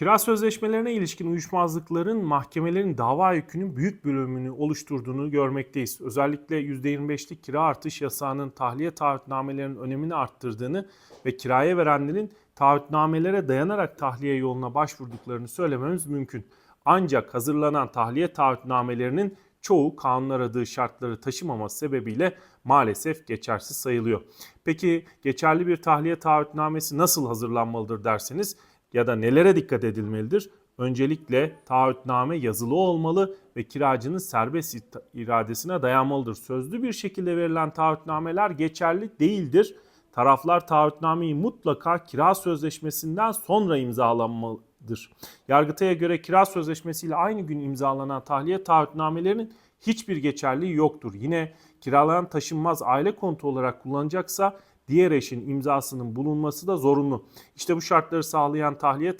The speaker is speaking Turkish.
Kira sözleşmelerine ilişkin uyuşmazlıkların mahkemelerin dava yükünün büyük bölümünü oluşturduğunu görmekteyiz. Özellikle %25'lik kira artış yasağının tahliye taahhütnamelerinin önemini arttırdığını ve kiraya verenlerin taahhütnamelere dayanarak tahliye yoluna başvurduklarını söylememiz mümkün. Ancak hazırlanan tahliye taahhütnamelerinin çoğu kanun aradığı şartları taşımaması sebebiyle maalesef geçersiz sayılıyor. Peki geçerli bir tahliye taahhütnamesi nasıl hazırlanmalıdır derseniz ya da nelere dikkat edilmelidir? Öncelikle taahhütname yazılı olmalı ve kiracının serbest iradesine dayanmalıdır. Sözlü bir şekilde verilen taahhütnameler geçerli değildir. Taraflar taahhütnameyi mutlaka kira sözleşmesinden sonra imzalanmalıdır. Yargıtay'a göre kira sözleşmesiyle aynı gün imzalanan tahliye taahhütnamelerinin hiçbir geçerliği yoktur. Yine kiralanan taşınmaz aile konutu olarak kullanacaksa diğer eşin imzasının bulunması da zorunlu. İşte bu şartları sağlayan tahliye